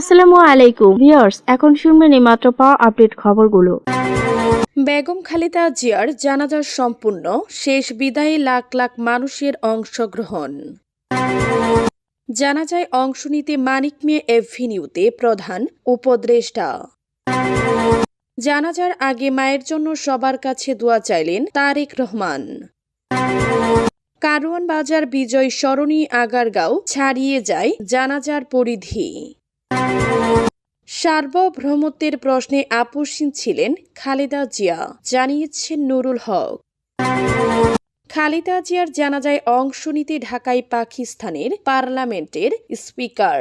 আসসালামু আলাইকুম। ভিউয়ার্স, এখন শুনবেন এই মাত্র পাওয়া আপডেট খবরগুলো। বেগম খালেদা জিয়ার জানাজার সম্পূর্ণ, শেষ বিদায়ে লাখ লাখ মানুষের অংশগ্রহণ। জানাজায় অংশ নিতে মানিক মিয়া এভিনিউতে প্রধান উপদেষ্টা। জানাজার আগে মায়ের জন্য সবার কাছে দোয়া চাইলেন তারেক রহমান। কারওয়ান বাজার বিজয় সরণি, আগারগাঁও ছাড়িয়ে যায় জানাজার পরিধি। সার্বভৌমত্বের প্রশ্নে আপসীন ছিলেন খালেদা জিয়া, জানিয়েছেন নুরুল হক। খালেদা জিয়ার জানাজায় অংশ নিতে ঢাকায় পাকিস্তানের পার্লামেন্টের স্পিকার।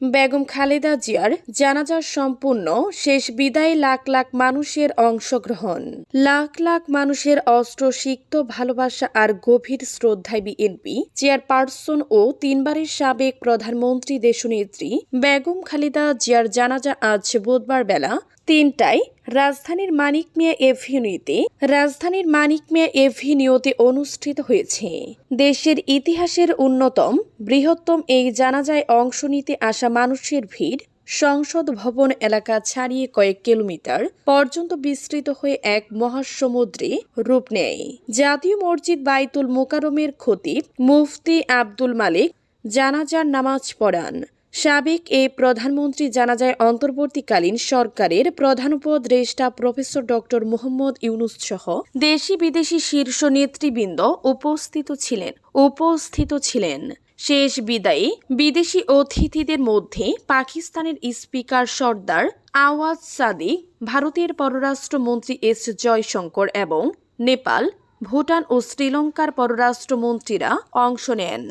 বেগম খালেদা জিয়ার জানাজার সম্পূর্ণ, শেষ বিদায় লাখ লাখ মানুষের অংশগ্রহণ। লাখ লাখ মানুষের অস্ত্র, সিক্ত, ভালোবাসা আর গভীর শ্রদ্ধায় বিএনপি চেয়ারপারসন ও তিনবারের সাবেক প্রধানমন্ত্রী দেশনেত্রী বেগম খালেদা জিয়ার জানাজা আজ বুধবার বেলা তিনটায় রাজধানীর মানিক মিয়া এভিনিউতে, রাজধানীর মানিক মিয়া এভিনিউতে অনুষ্ঠিত হয়েছে। দেশের ইতিহাসের অন্যতম বৃহত্তম এই জানাজায় অংশ নিতে আসা মানুষের ভিড় সংসদ ভবন এলাকা ছাড়িয়ে কয়েক কিলোমিটার পর্যন্ত বিস্তৃত হয়ে এক মহাসমুদ্রে রূপ নেয়। জাতীয় মসজিদ বাইতুল মোকারমের খতিব মুফতি আব্দুল মালিক জানাজার নামাজ পড়ান। সাবেক এ প্রধানমন্ত্রী জানাজায় অন্তর্বর্তীকালীন সরকারের প্রধান উপদেষ্টা প্রফেসর ডক্টর মোহাম্মদ ইউনুস সহ দেশি বিদেশি শীর্ষ নেতৃবৃন্দ উপস্থিত ছিলেন উপস্থিত ছিলেন। শেষ বিদায়ে বিদেশি অতিথিদের মধ্যে পাকিস্তানের স্পিকার সর্দার আওয়াজ সাদিক, ভারতের পররাষ্ট্রমন্ত্রী এস জয়শঙ্কর এবং নেপাল, ভুটান ও শ্রীলঙ্কার পররাষ্ট্রমন্ত্রীরা অংশ নেন।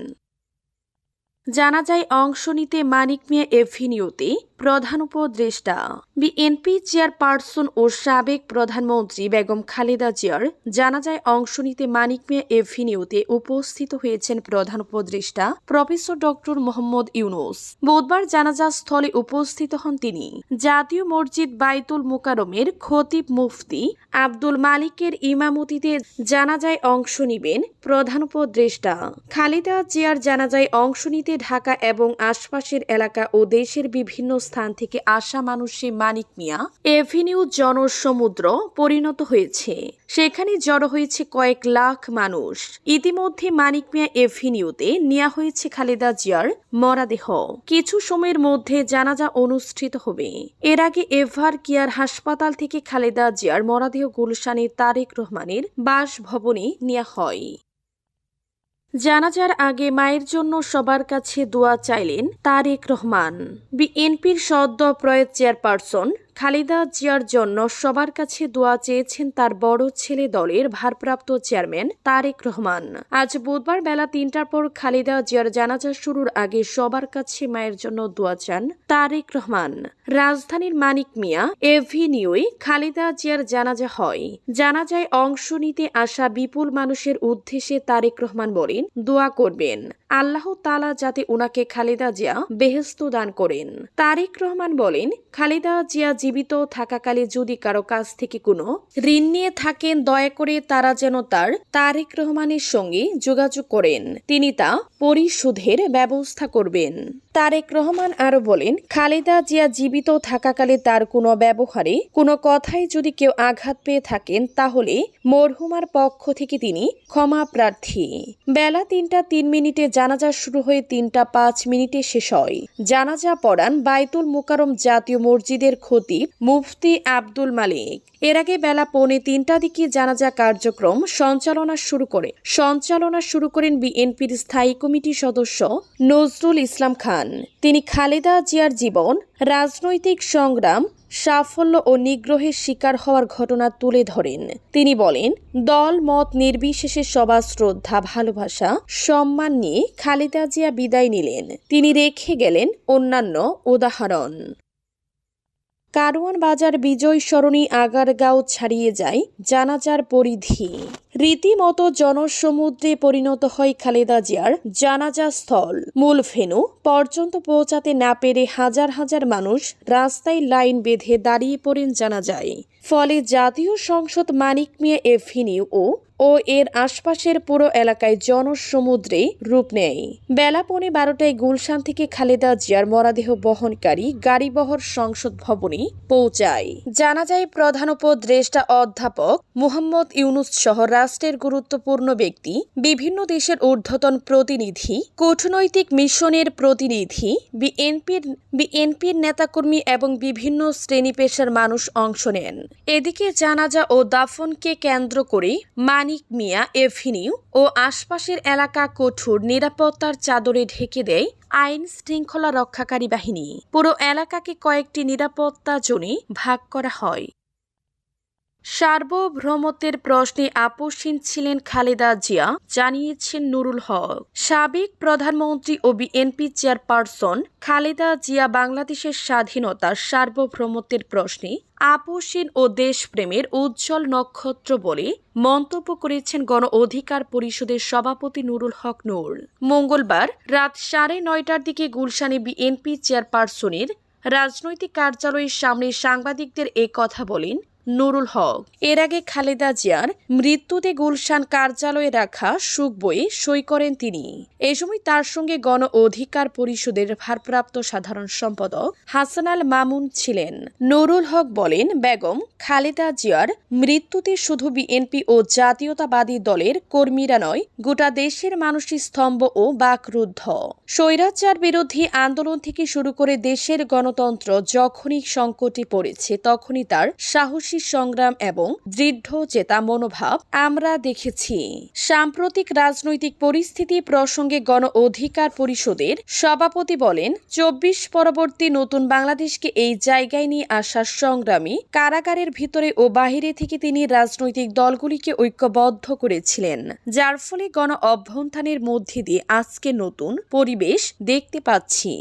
জানা যায়, অংশ নিতে মানিক মিয়া এভিনিউতে প্রধান উপদেষ্টা। বিএনপি চেয়ারপারসন ও সাবেক প্রধানমন্ত্রী বেগম খালেদা জিয়ার জানাজায় অংশ নিতে মানিক মিয়া এভিনিউতে উপস্থিত হয়েছেন প্রধান উপদেষ্টা প্রফেসর ডক্টর মোহাম্মদ ইউনুস। বুধবার জানাজা স্থলে উপস্থিত হন তিনি। জাতীয় মসজিদ বাইতুল মোকারমের খতিব মুফতি আব্দুল মালিকের ইমামতিতে জানাজায় অংশ নিবেন প্রধান উপদেষ্টা। খালেদা জিয়ার জানাজায় অংশ নিতে ঢাকা এবং আশপাশের এলাকা ও দেশের বিভিন্ন স্থান থেকে আসা মানুষে মানিক মিয়া এভিনিউ জনসমুদ্র পরিণত হয়েছে। সেখানে জড়ো হয়েছে কয়েক লাখ মানুষ। ইতিমধ্যে মানিক মিয়া এভিনিউতে নেওয়া হয়েছে খালেদা জিয়ার মরাদেহ। কিছু সময়ের মধ্যে জানাজা অনুষ্ঠিত হবে। এর আগে এভার কেয়ার হাসপাতাল থেকে খালেদা জিয়ার মরাদেহ গুলশানে তারেক রহমানের বাসভবনে নেওয়া হয়। জানাজার আগে মায়ের জন্য সবার কাছে দোয়া চাইলেন তারেক রহমান। বিএনপির সদ্য প্রয়াত চেয়ারপারসন খালেদা জিয়ার জন্য সবার কাছে দোয়া চেয়েছেন তার বড় ছেলে দলের ভারপ্রাপ্ত চেয়ারম্যান তারেক রহমান। আজ বুধবার বেলা তিনটার পর খালেদা জিয়ার জানাজা শুরুর আগে সবার কাছে মায়ের জন্য দোয়া চান তারেক রহমান। রাজধানীর মানিক মিয়া এভিনিউয়ে খালেদা জিয়ার জানাজা হয়। জানাজায় অংশ নিতে আসা বিপুল মানুষের উদ্দেশ্যে তারেক রহমান বলেন, দোয়া করবেন। আল্লাহ তালা যাতে উনাকে খালেদা জিয়া বেহেস্ত দান করেন। তারেক রহমান বলেন, খালেদা জিয়া জীবিত থাকাকালে যদি কারও কাছ থেকে কোনো ঋণ নিয়ে থাকেন, দয়া করে তারা যেন তার তারেক রহমানের সঙ্গে যোগাযোগ করেন। তিনি তা পরিশোধের ব্যবস্থা করবেন। তারেক রহমান আরও বলেন, খালেদা জিয়া জীবিত থাকাকালে তার কোনো ব্যবহারে কোনো কথায় যদি কেউ আঘাত পেয়ে থাকেন, তাহলে মরহুমার পক্ষ থেকে তিনি ক্ষমা প্রার্থী। বেলা তিনটা তিন মিনিটে জানাজা শুরু হয়ে তিনটা পাঁচ মিনিটে শেষ হয়। জানাজা পড়ান বাইতুল মোকারম জাতীয় মসজিদের খতিব মুফতি আব্দুল মালিক। এর আগে বেলা পৌনে তিনটা দিকে জানাজা কার্যক্রম সঞ্চালনা শুরু করে সঞ্চালনা শুরু করেন বিএনপির স্থায়ী কমিটির সদস্য নজরুল ইসলাম খান। তিনি খালেদা জিয়ার জীবন, রাজনৈতিক সংগ্রাম, সাফল্য ও নিগ্রহের শিকার হওয়ার ঘটনা তুলে ধরেন। তিনি বলেন, দল, মত নির্বিশেষে সবার শ্রদ্ধা, ভালোবাসা, সম্মান নিয়ে খালেদা জিয়া বিদায় নিলেন। তিনি রেখে গেলেন অন্যান্য উদাহরণ। কারওয়ান বাজার বিজয় সরণি আগারগাঁও ছাড়িয়ে যায় জানাজার পরিধি। রীতিমতো জনসমুদ্রে পরিণত হয় খালেদা জিয়ার জানাজা স্থল। মূল ভেনু পর্যন্ত পৌঁছাতে না পেরে হাজার হাজার মানুষ রাস্তায় লাইন বেঁধে দাঁড়িয়ে পড়েন জানা যায় ফলে জাতীয় সংসদ মানিক মিয়া এভিনিউ ও ও এর আশপাশের পুরো এলাকায় জনসমুদ্রে রূপ নেয়। বেলা পৌনে বারোটায় গুলশান থেকে খালেদা জিয়ার মরাদেহ বহনকারী গাড়িবহর সংসদ ভবনে পৌঁছায়। জানা যায়, প্রধান উপদেষ্টা অধ্যাপক মুহাম্মদ ইউনুস সহ রাষ্ট্রের গুরুত্বপূর্ণ ব্যক্তি, বিভিন্ন দেশের ঊর্ধ্বতন প্রতিনিধি, কূটনৈতিক মিশনের প্রতিনিধি, বিএনপির বিএনপির নেতাকর্মী এবং বিভিন্ন শ্রেণি পেশার মানুষ অংশ নেন। এদিকে জানাজা ও দাফনকে কেন্দ্র করে মানিক মিয়া এভিনিউ ও আশপাশের এলাকা কঠোর নিরাপত্তার চাদরে ঢেকে দেয় আইন শৃঙ্খলা রক্ষাকারী বাহিনী। পুরো এলাকাকে কয়েকটি নিরাপত্তা জোনে ভাগ করা হয়। সার্বভৌমত্বের প্রশ্নে আপোষহীন ছিলেন খালেদা জিয়া, জানিয়েছেন নুরুল হক। সাবেক প্রধানমন্ত্রী ও বিএনপি চেয়ারপারসন খালেদা জিয়া বাংলাদেশের স্বাধীনতার সার্বভৌমত্বের প্রশ্নে আপোষহীন ও দেশপ্রেমের উজ্জ্বল নক্ষত্র বলে মন্তব্য করেছেন গণ অধিকার পরিষদের সভাপতি নুরুল হক নূর। মঙ্গলবার রাত সাড়ে নয়টার দিকে গুলশানে বিএনপি চেয়ারপারসনের রাজনৈতিক কার্যালয়ের সামনে সাংবাদিকদের এ কথা বলেন নুরুল হক। এর আগে খালেদা জিয়ার মৃত্যুতে গুলশান কার্যালয়ে রাখা সুখ বইয়ে সই করেন তিনি। এ সময় তার সঙ্গে গণ অধিকার পরিষদের ভারপ্রাপ্ত সাধারণ সম্পাদক হাসানাল মামুন ছিলেন। নুরুল হক বলেন, বেগম, খালেদা জিয়ার মৃত্যুতে শুধু বিএনপি ও জাতীয়তাবাদী দলের কর্মীরা নয়, গোটা দেশের মানুষই স্তম্ভ ও বাকরুদ্ধ। স্বৈরাচার বিরোধী আন্দোলন থেকে শুরু করে দেশের গণতন্ত্র যখনই সংকটে পড়েছে, তখনই তার সাহসী সংগ্রাম এবং দৃঢ় চেতা মনোভাব আমরা দেখেছি। সাম্প্রতিক রাজনৈতিক পরিস্থিতি প্রসঙ্গে গণ অধিকার পরিষদের সভাপতি বলেন, চব্বিশ পরবর্তী নতুন বাংলাদেশকে এই জায়গায় নিয়ে আসার সংগ্রামী কারাগারের ভিতরে ও বাহিরে থেকে তিনি রাজনৈতিক দলগুলিকে ঐক্যবদ্ধ করেছিলেন, যার ফলে গণ অভ্যন্থানের মধ্যে দিয়ে আজকে নতুন পরিবেশ দেখতে পাচ্ছি।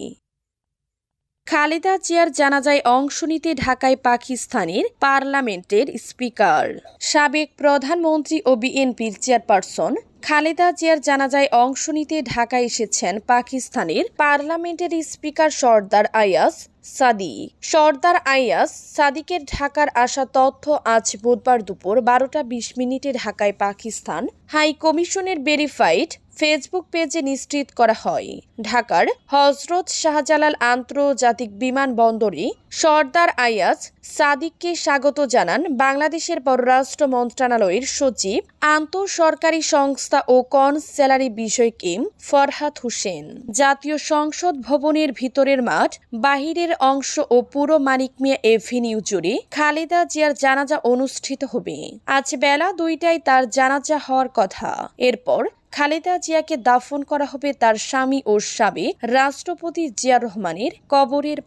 খালেদা জিয়ার জানাজায় অংশ নিতে ঢাকায় পাকিস্তানের পার্লামেন্টের স্পিকার। সাবেক প্রধানমন্ত্রী ও বিএনপির চেয়ারপারসন খালেদা জিয়ার জানাজায় অংশ নিতে ঢাকায় এসেছেন পাকিস্তানের পার্লামেন্টের স্পিকার সর্দার আয়াস সাদি সর্দার আয়াস সাদিকের ঢাকার আসা তথ্য আজ বুধবার দুপুর বারোটা বিশ মিনিটে ঢাকায় পাকিস্তান হাই কমিশনের ভেরিফাইড ফেসবুক পেজে নিশ্চিত করা হয়। ঢাকার হজরত শাহজালাল আন্তর্জাতিক বিমানবন্দরে সর্দার আয়াজ সাদিককে স্বাগত জানান বাংলাদেশের পররাষ্ট্র মন্ত্রণালয়ের সচিব, আন্তঃসরকারি সংস্থা ও কনসেলারি বিষয়ক এম ফরহাদ হোসেন। জাতীয় সংসদ ভবনের ভিতরের মাঠ, বাহিরের অংশ ও পুরো মানিক মিয়া এভিনিউ জুড়ে খালেদা জিয়ার জানাজা অনুষ্ঠিত হবে। আজ বেলা দুইটায় তার জানাজা হওয়ার কথা। এরপর খালেদা জিয়াকে দাফন করা হবে তার স্বামী ও সাবেক রাষ্ট্রপতি জিয়া রহমানের কবরের